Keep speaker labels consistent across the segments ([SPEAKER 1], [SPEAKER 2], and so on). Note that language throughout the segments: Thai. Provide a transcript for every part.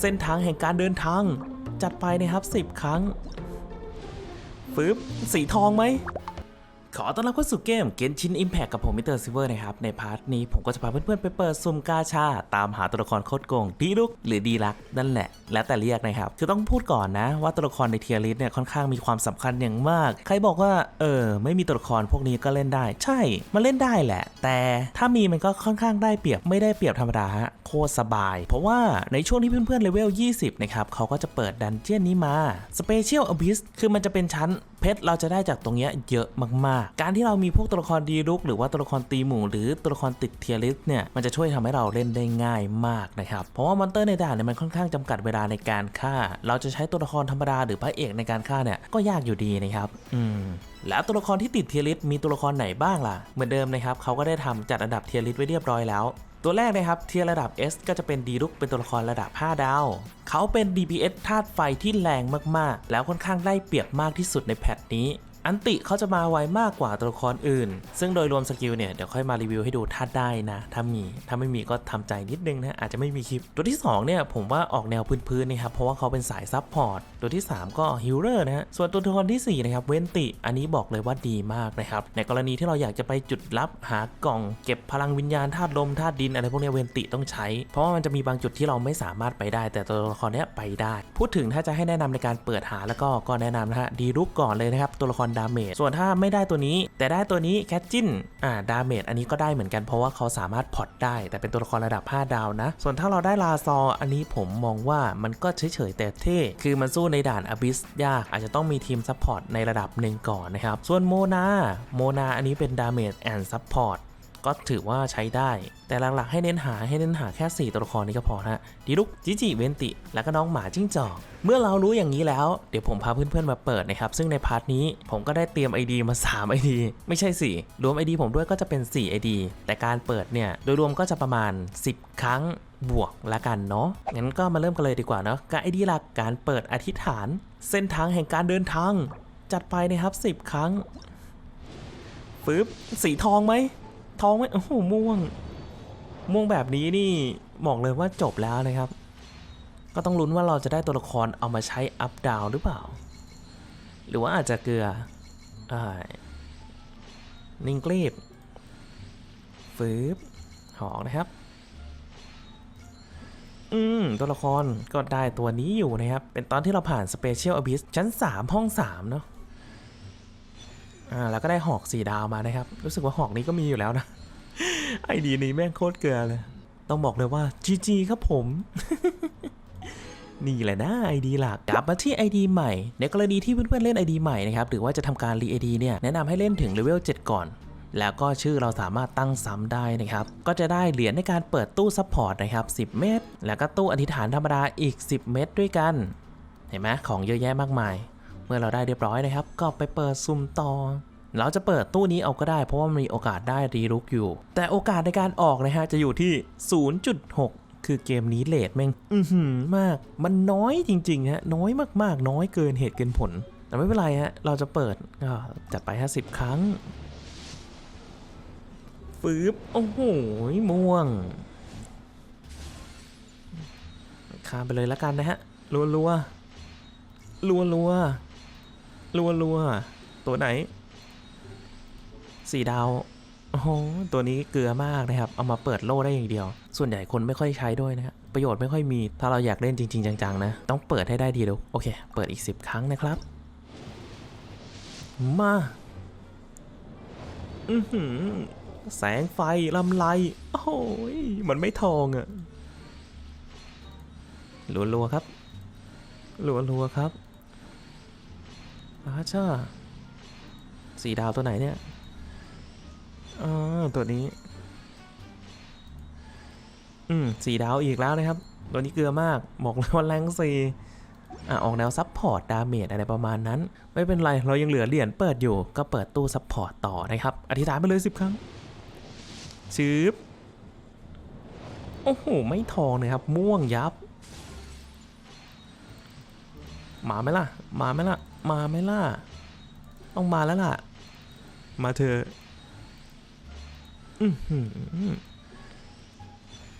[SPEAKER 1] เส้นทางแห่งการเดินทาง จัดไปนะครับ 10 ครั้งฟึบสีทองไหม ขอต้อนรับเข้าสู่เกม Genshin Impact กับผมมิเตอร์ซิเวอร์นะครับ ในพาร์ทนี้ผมก็จะพาเพื่อนๆ ไปเปิดซุ่มกาชา ตามหาตัวละครโคตรโกงดีลุกหรือดีลักนั่นแหละ แล้วแต่เรียกนะครับ คือต้องพูดก่อนนะ ว่าตัวละครในเทียริสเนี่ยค่อนข้างมีความสำคัญอย่างมาก ใครบอกว่า เออ ไม่มีตัวละครพวกนี้ก็เล่นได้ ใช่มันเล่นได้แหละ แต่ถ้ามีมันก็ค่อนข้างได้เปรียบไม่ได้เปรียบธรรมดาฮะโคตรสบาย เพราะว่าในช่วงที่เพื่อนๆเลเวล 20 นะครับเขาก็จะเปิดดันเจียนนี้มา Special Abyss คือมันจะเป็นชั้นเพชรเราจะได้จากตรงเนี้ยเยอะมากๆ การที่เรามีพวกตัวละครดีลุกหรือว่าตัวละครตีหมู่หรือตัวละครติดเทียริสเนี่ยมันจะช่วยทำให้เราเล่นได้ง่ายมากนะครับเพราะว่ามอนเตอร์ในด่านเนี่ยมันค่อนข้างจำกัดเวลาในการฆ่า เราจะใช้ตัวละครธรรมดาหรือพระเอกในการฆ่าเนี่ยก็ยากอยู่ดีนะครับอืมแล้วตัวละครที่ติดเทียริสมีตัวละครไหนบ้างล่ะ เหมือนเดิมนะครับเขาก็ได้ทำจัดอันดับเทียริสไว้เรียบร้อยแล้ว ตัวแรกนะครับเทียร์ระดับ S ก็จะเป็นดีลุกเป็นตัวละครระดับ 5 ดาว เขาเป็น DPS ธาตุไฟที่แรงมากๆ แล้วค่อนข้างได้เปรียบมากที่สุดในแพทนี้ อันติเขาจะมาไวมากกว่าตัวละครอื่น ซึ่งโดยรวมสกิลเนี่ย เดี๋ยวค่อยมารีวิวให้ดูถ้าได้นะ ถ้ามี ถ้าไม่มีก็ทำใจนิดนึงนะ อาจจะไม่มีคลิป ตัวที่ 2 เนี่ย ผมว่าออกแนวพื้นๆนะครับ เพราะว่าเขาเป็นสายซับพอร์ต ตัวที่ 3 ก็ฮิลเลอร์นะฮะ ส่วนตัวละครทีสี่ 4 นะครับ เวนติ อันนี้บอกเลยว่าดีมากนะครับ ในกรณีที่เราอยากจะไปจุดลับหากล่อง เก็บพลังวิญญาณธาตุลมธาตุดินอะไรพวกนี้เวนติต้องใช้ เพราะว่ามันจะมีบางจุดที่เราไม่สามารถไปได้ แต่ตัวละครเนี้ยไปได้ พูดถึงถ้าจะให้แนะนำในการเปิดหาแล้วก็ก็แนะนำนะฮะดีรุกก่อนเลยนะครับตัวละครดาเมจ ส่วนถ้าไม่ได้ตัวนี้ แต่ได้ตัวนี้แคทจินอ่าดาเมจอันนี้ก็ได้เหมือนกันเพราะว่าเขาสามารถพอตได้ แต่เป็นตัวละครระดับ 5 ดาวนะ ส่วนถ้าเราได้ลาซออันนี้ผมมองว่ามันก็เฉยๆแต่เท่ คือมันสู้ในด่านอบิสยาก อาจจะต้องมีทีมซัพพอร์ตในระดับหนึ่งก่อนนะครับ ส่วนโมนาโมนาอันนี้เป็นดาเมจแอนด์ซัพพอร์ต ก็ถือว่าใช้ได้ แต่หลักๆให้เน้นหาให้เน้นหาแค่ 4 ตัวละครนี้ก็พอนะดีลุกจิจิเวนติ แล้วก็น้องหมาจิ้งจอก เมื่อเรารู้อย่างนี้แล้ว เดี๋ยวผมพาเพื่อนๆมาเปิดนะครับ ซึ่งในพาร์ทนี้ผมก็ได้เตรียม ID มา 3 ID ไม่ใช่ 4 รวม ID ผมด้วยก็จะเป็น 4 ID แต่การเปิดเนี่ยโดยรวมก็จะประมาณ 10 ครั้งบวกละกันเนาะ งั้นก็มาเริ่มกันเลยดีกว่าเนาะกับ ID หลักการเปิดอธิษฐาน เส้นทางแห่งการเดินทาง จัดไปนะครับ 10 ครั้งปึ๊บสีทองไหม ท้องไหมโอ้โหม่วง ม่วงแบบนี้นี่บอกเลยว่าจบแล้วนะครับ ก็ต้องลุ้นว่าเราจะได้ตัวละครเอามาใช้อัพดาวหรือเปล่า หรือว่าอาจจะเกลืออนิ่งกรีบฟืบหอกนะครับ อืม ตัวละครก็ได้ตัวนี้อยู่นะครับ เป็นตอนที่เราผ่าน Special Abyss ชั้น 3 ห้อง 3 เนาะ อ่าแล้วก็ได้หอกสีดาวมานะครับ รู้สึกว่าหอกนี้ก็มีอยู่แล้วนะ ไอดีนี้แม่งโคตรเกลือเลย ต้องบอกเลยว่า GG ครับผม นี่แหละนะ ID หลักกลับมาที่ ID ใหม่ ในกรณีที่เพื่อนๆเล่น ID ใหม่นะครับหรือว่าจะทำการรี ID เนี่ยแนะนำให้เล่นถึงเลเวล7 ก่อนแล้วก็ชื่อเราสามารถตั้งซ้ำได้นะครับ ก็จะได้เหรียญในการเปิดตู้ซัพพอร์ตนะครับ 10 เม็ด แล้วก็ตู้อธิษฐานธรรมดาอีก 10 เม็ดด้วยกัน เห็นไหมของเยอะแยะมากมาย เมื่อเราได้เรียบร้อยนะครับ ก็ไปเปิดซุ่มต่อ เราจะเปิดตู้นี้เอาก็ได้เพราะว่ามีโอกาสได้รีลุกอยู่ แต่โอกาสในการออกนะฮะจะอยู่ที่ 0.6คือเกมนี้เลทแม่ง อือหือมาก มันน้อยจริงๆฮะ น้อยมากๆ น้อยเกินเหตุเกินผล แต่ไม่เป็นไรฮะ เราจะเปิดก็จัดไป 50 ครั้ง ฟืบ โอ้โห ม่วง ข้ามไปเลยแล้วกันนะฮะ รัวรัวรัวรัว รัวรัวๆตัวไหนสี่ดาวโอ้โหตัวนี้เกลือมากนะครับ เอามาเปิดโล่ได้อย่างเดียว ส่วนใหญ่คนไม่ค่อยใช้ด้วยนะครับประโยชน์ไม่ค่อยมี ถ้าเราอยากเล่นจริง ๆ จัง ๆ นะ ต้องเปิดให้ได้ดีดูโอเค เปิดอีก 10 ครั้งนะครับ มา อือหือแสงไฟลำไรโอ้ย มันไม่ทองอะรัวๆครับรัวๆครับ อาช่าสีดาวตัวไหนเนี่ยอ๋อตัวนี้ อืมสีดาวอีกแล้วนะครับ ตัวนี้เกลือมาก บอกเลยว่าแรงสีอะออกแนวซับพอร์ตดาเมจอะไรประมาณนั้น ไม่เป็นไร เรายังเหลือเหรียญเปิดอยู่ ก็เปิดตู้ซับพอร์ตต่อนะครับ อธิษฐานไปเลยสิบครั้งชืบโอ้โห ไม่ทองเลยครับ ม่วงยับ มาไหมล่ะ มาไหมล่ะ มาไหมล่ะ ต้องมาแล้วล่ะ มาเถออื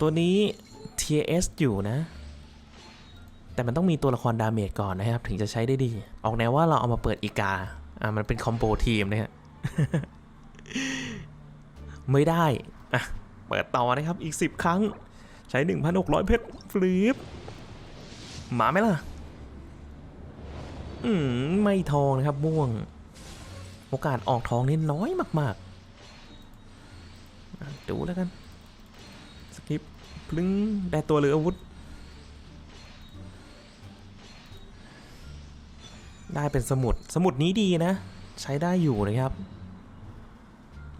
[SPEAKER 1] ตัวนี้ TS อยู่นะ แต่มันต้องมีตัวละครดาเมจก่อนนะครับ ถึงจะใช้ได้ดี ออกแนวว่าเราเอามาเปิดอีกา อ่ามันเป็นคอมโบทีมนะฮะไม่ได้ อะ เปิดต่อนะครับ อีก 10 ครั้ง ใช้ 1,600 เพชรฟลิปมาไหมล่ะ อืมไม่ทองนะครับม่วง โอกาสออกทองนี่น้อยมากๆดูแล้วกัน สกิปพลึ้งได้ตัวหรืออาวุธ ได้เป็นสมุด สมุดนี้ดีนะ ใช้ได้อยู่นะครับ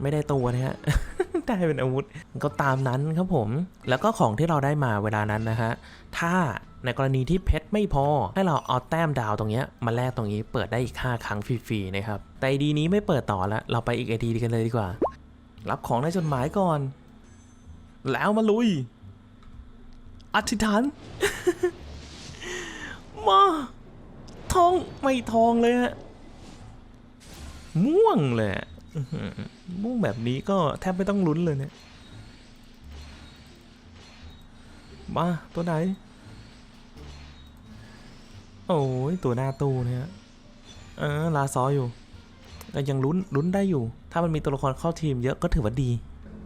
[SPEAKER 1] ไม่ได้ตัวนะฮะได้เป็นอาวุธก็ตามนั้นครับผม แล้วก็ของที่เราได้มาเวลานั้นนะฮะ ถ้า ในกรณีที่เพชรไม่พอ ให้เราเอาแต้มดาวตรงนี้มาแลกตรงนี้เปิดได้อีก 5 ครั้งฟรีๆนะครับ แต่ดีนี้ไม่เปิดต่อแล้วเราไปอีกไอดีกันเลยดีกว่า รับของในจดหมายก่อน แล้วมาลุย อธิษฐาน มาทองไม่ทองเลยฮะม่วงเลยอะม่วงแบบนี้ก็แทบไม่ต้องลุ้นเลยเนี่ยมาตัวไหน โอ้ยตัวหน้าตู้เนี่ยเออลาซออยู่แต่ยังลุ้นลุ้นได้อยู่ ถ้ามันมีตัวละครเข้าทีมเยอะก็ถือว่าดี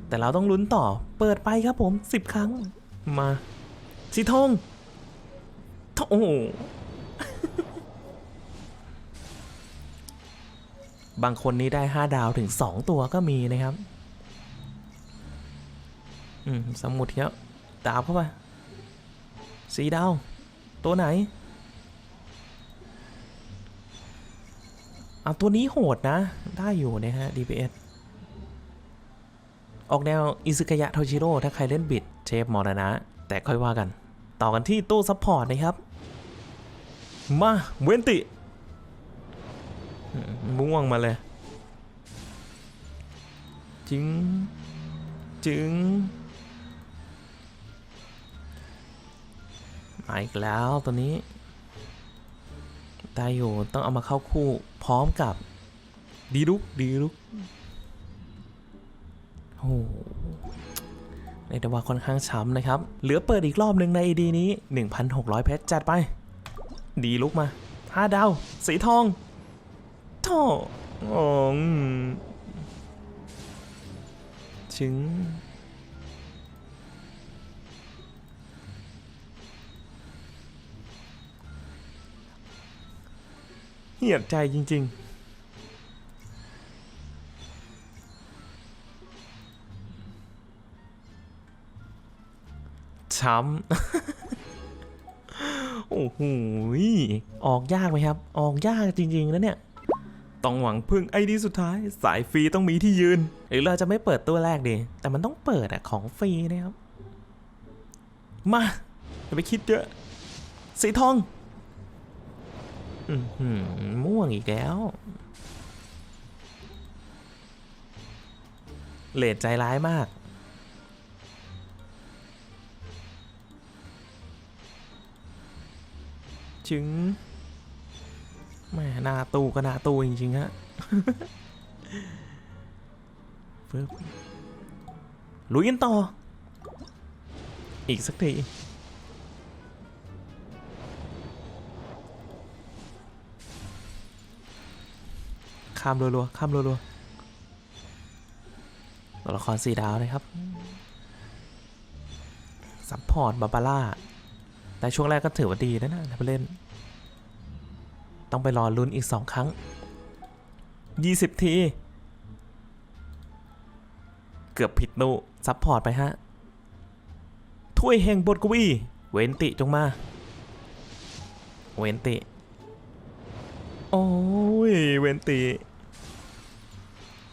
[SPEAKER 1] แต่เราต้องลุ้นต่อ เปิดไปครับผมสิบครั้ง มาสีทองทองโอ้บางคนนี้ได้5ดาวถึง2ตัวก็มีนะครับ อืม สมุดเยอะดาวเข้าไปสีดาว ตัวไหน เอาตัวนี้โหดนะ ได้อยู่นะฮะ DPS ออกแนวอิซึกยะโทชิโร่ถ้าใครเล่นบิดเชฟมอรณะแต่ค่อยว่ากัน ต่อกันที่ตู้ซัพพอร์ตนะครับ มาเวนติอืมม่วงมาเลย จึง จึงมาอีกแล้วตัวนี้ ได้อยู่ต้องเอามาเข้าคู่ พร้อมกับดีลุกดีลุกโอ้โหเรียกได้ว่าค่อนข้างช้ำนะครับ เหลือเปิดอีกรอบหนึ่งใน AD นี้ 1,600 เพชรจัดไป ดีลุกมา5ดาว สีทองท่ออ๋ออืมชึง หียดใจจริง ๆช้ำ โอ้โห ออกยากไหมครับ ออกยากจริงๆนะเนี่ย ต้องหวังพึ่งไอดีสุดท้าย สายฟรีต้องมีที่ยืน หรือเราจะไม่เปิดตัวแรกดี แต่มันต้องเปิดอะของฟรีนะครับ มาอย่าไปคิดเยอะ สีทอง ม่วงอีกแล้ว เลดใจร้ายมาก จึงแม่หน้าตูก็หน้าตูจริงๆฮะปึ๊บลุยกันต่อ อีกสักที ข้ามรัวๆข้ามรัวๆตัวละครสีดาวเลยครับซัพพอร์ตบาบาร่าแต่ช่วงแรกก็ถือว่าดีนะนะไปเล่น ต้องไปรอลุ้นอีก2ครั้ง20ที เกือบผิดนูซัพพอร์ตไปฮะ ถ้วยแห่งบทกวี เวนติจงมา เวนติ โอ้ย เวนติ อื้อหืออื้อหืออื้อหือ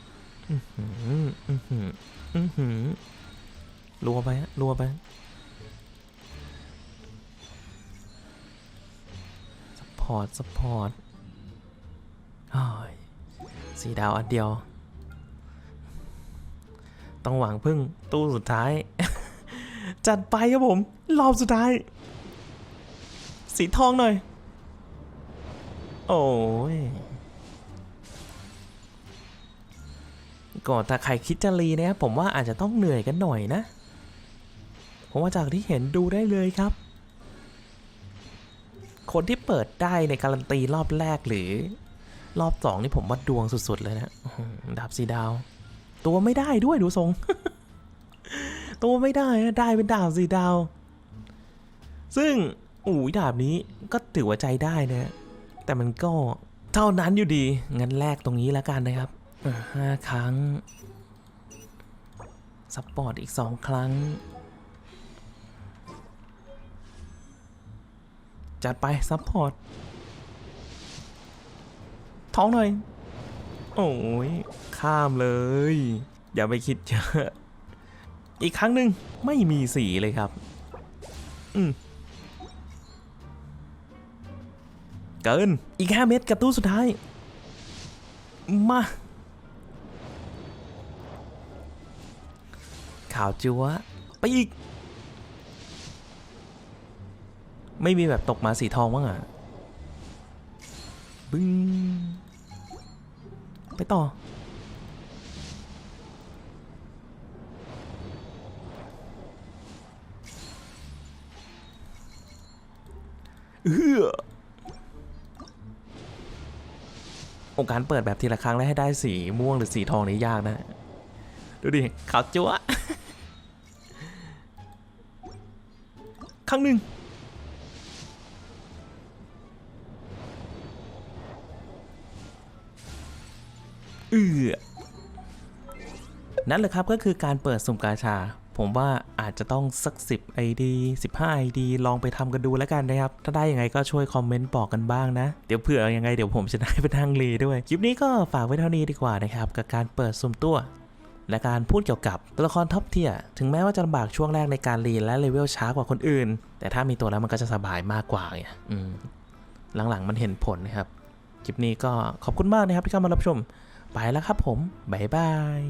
[SPEAKER 1] รัวไปฮะรัวไปสปอร์ตสปอร์ตสี่ดาวอันเดียว ต้องหวังพึ่งตู้สุดท้าย จัดไปครับผม รอบสุดท้าย สีทองหน่อย โอ้ย ก่อนถ้าใครคิดจะรีนะครับผมว่าอาจจะต้องเหนื่อยกันหน่อยนะเพราะว่าจากที่เห็นดูได้เลยครับ คนที่เปิดได้ในการันตีรอบแรกหรือ รอบสองนี่ผมว่าดวงสุดๆเลยนะดาบสีดาว ตัวไม่ได้ด้วยดูทรง ตัวไม่ได้นะได้เป็นดาบสีดาว ซึ่งอู๋ดาบนี้ก็ถือว่าใจได้นะ แต่มันก็เท่านั้นอยู่ดี งั้นแลกตรงนี้แล้วกันนะครับ ห้าครั้ง ซัพพอร์ตอีกสองครั้ง จัดไป ซัพพอร์ต ท้องหน่อย โอ้ย ข้ามเลย อย่าไปคิดเยอะอีกครั้งหนึ่งไม่มีสีเลยครับ อืมเกิน อีก 5 เม็ดกับตู้สุดท้าย มา ข่าวจัวไปอีก ไม่มีแบบตกมาสีทองบ้างอะ บึ้ง ไปต่อ เอือโอการเปิดแบบทีละครั้งแล้วให้ได้สีม่วงหรือสีทองนี่ยากนะ ดูดิขาวจั๊วะ ครั้งหนึ่งเอือนั่นแหละครับก็คือการเปิดสุ่มกาชา ผมว่าอาจจะต้องสัก 10 ID 15 ID ลองไปทำกันดูแล้วกันนะครับ ถ้าได้ยังไงก็ช่วยคอมเมนต์บอกกันบ้างนะ เดี๋ยวเผื่อยังไงเดี๋ยวผมจะได้ไปทางรีด้วย คลิปนี้ก็ฝากไว้เท่านี้ดีกว่านะครับ กับการเปิดสุ่มตัว และการพูดเกี่ยวกับตัวละครท็อปเทียถึงแม้ว่าจะลำบากช่วงแรกในการรีนและเลเวลช้ากว่าคนอื่น แต่ถ้ามีตัวแล้วมันก็จะสบายมากกว่าไงอืมหลังๆมันเห็นผลนะครับคลิปนี้ก็ขอบคุณมากนะครับที่เข้ามารับชม ไปแล้วครับผม บ๊ายบาย